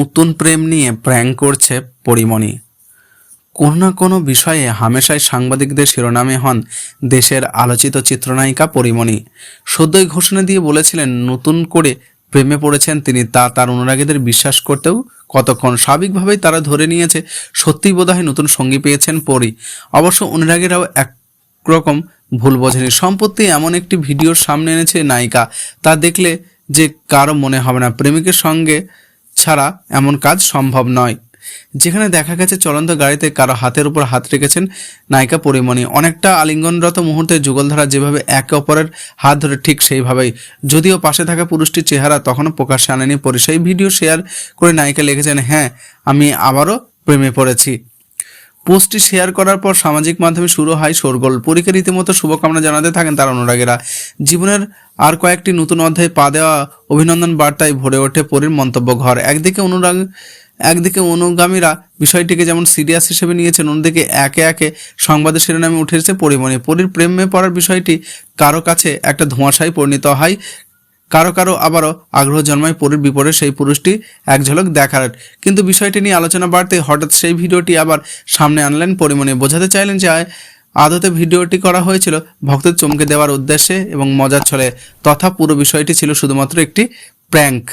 নতুন প্রেম নিয়ে প্র্যাঙ্ক করছে পরিমণি। কোনো না কোনো বিষয়ে হামেশাই সাংবাদিকদের শিরোনামে হন দেশের আলোচিত চিত্রনায়িকা পরিমণি। সদ্যই ঘোষণা দিয়ে বলেছিলেন, নতুন করে প্রেমে পড়েছেন তিনি, তা তার অনুরাগীদের বিশ্বাস করতেও কতক্ষণ স্বাভাবিকভাবেই তারা ধরে নিয়েছে, সত্যিই বোধহয় নতুন সঙ্গী পেয়েছেন পরি। অবশ্য অনুরাগীরাও একরকম ভুল বোঝেনি। সম্পত্তি এমন একটি ভিডিওর সামনে এনেছে নায়িকা। তা দেখলে যে কারও মনে হবে না। প্রেমিকের সঙ্গে ছাড়া এমন কাজ সম্ভব নয়। যেখানে দেখা গেছে চলন্ত গাড়িতে কারও হাতের উপর হাত রেখেছেন নায়িকা পরিমণি। অনেকটা আলিঙ্গনরত মুহূর্তে যুগলধারা যেভাবে একে অপরের হাত ধরে ঠিক সেইভাবেই। যদিও পাশে থাকা পুরুষটির চেহারা তখনও প্রকাশ্যে আনেনি। পরে সেই ভিডিও শেয়ার করে নায়িকা লিখেছেন হ্যাঁ আমি আবারও প্রেমে পড়েছি। পোস্টটি শেয়ার করার পর সামাজিক মাধ্যমে শুরু হয় শোরগোল। পরীকে রীতিমতো শুভকামনা জানাতে থাকেন তার অনুরাগীরা। জীবনের আর কয়েকটি নতুন অধ্যায়ে পা দেওয়া অভিনন্দন বার্তায় ভরে ওঠে পরীর মন্তব্য ঘর। একদিকে অনুরাগ, একদিকে অনুগামীরা বিষয়টিকে যেমন সিরিয়াস হিসেবে নিয়েছেন, অন্যদিকে একে একে সংবাদের শিরোনামে উঠে এসেছে পরিমণি। পরীর প্রেমে পড়ার বিষয়টি কারও কাছে একটা ধোঁয়াশায় পরিণত হয়। কারও কারও আবারও আগ্রহ জন্মায় পরীর বিপরে সেই পুরুষটি এক ঝলক দেখার। কিন্তু বিষয়টি নিয়ে আলোচনা বাড়তে হঠাৎ সেই ভিডিওটি আবার সামনে আনলেন পরিমণি। বোঝাতে চাইলেন যে আদতে ভিডিওটি করা হয়েছিল ভক্তদের চমকে দেওয়ার উদ্দেশ্যে এবং মজার ছলে। তথা পুরো বিষয়টি ছিল শুধুমাত্র একটি প্র্যাঙ্ক।